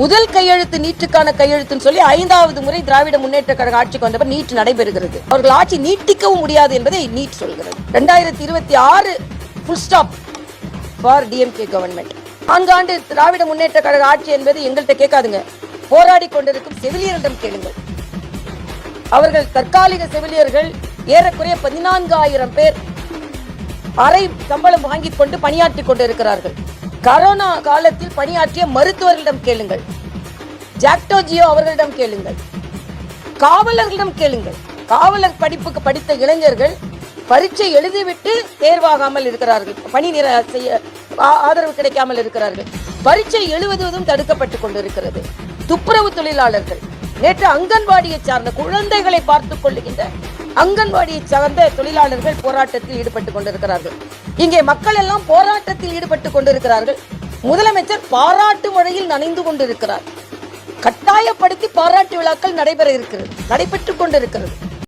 முதல் கையெழுத்து நீட்டுக்கான கையெழுத்துன்னு சொல்லி ஐந்தாவது முறை திராவிட முன்னேற்ற கழக ஆட்சிக்கு வந்தப்ப நீட் நடைபெறுகிறது. அவர்கள் ஆட்சி நீட்டிக்கவும் முடியாது என்பதை நீட் சொல்கிறது. ரெண்டாயிரத்தி இருபத்தி ஆறு full stop for DMK government நான்காண்டு திராவிட முன்னேற்ற கழக ஆட்சி என்பது எங்கள்கிட்ட கேட்காதுங்க. போராடி கொண்டிருக்கும் செவிலியரிடம் கேளுங்கள். அவர்கள் தற்காலிக செவிலியர்கள் ஏறக்குறைய பதினான்காயிரம் பேர் அரை சம்பளம் வாங்கிக் கொண்டு பணியாற்றிக் கொண்டிருக்கிறார்கள். கரோனா காலத்தில் பணியாற்றிய மருத்துவர்களிடம் கேளுங்கள். ஜாக்டோஜியோ அவர்களிடம் கேளுங்கள். காவலர்களிடம் கேளுங்கள். காவலர் படிப்புக்கு படித்த இளைஞர்கள் பரீட்சை எழுதிவிட்டு தேர்வாகாமல் இருக்கிறார்கள். பணி நிற செய்ய ஆதரவு கிடைக்காமல் இருக்கிறார்கள். பரீட்சை எழுதுவதும் தடுக்கப்பட்டுக் கொண்டிருக்கிறது. துப்புரவு தொழிலாளர்கள் நேற்று அங்கன்வாடியை சார்ந்த குழந்தைகளை பார்த்துக் கொள்ளுகின்ற அங்கன்வாடியை சார்ந்த தொழிலாளர்கள் போராட்டத்தில் ஈடுபட்டுக் கொண்டிருக்கிறார்கள். இங்கே மக்கள் எல்லாம் போராட்டத்தில் ஈடுபட்டுக் கொண்டிருக்கிறார்கள். முதலமைச்சர் பாராட்டு மழையில் நனைந்து கொண்டிருக்கிறார். கட்டாயப்படுத்தி பாராட்டு விழாக்கள் நடைபெற இருக்கிறது நடைபெற்றுக் கொண்டிருக்கிறது.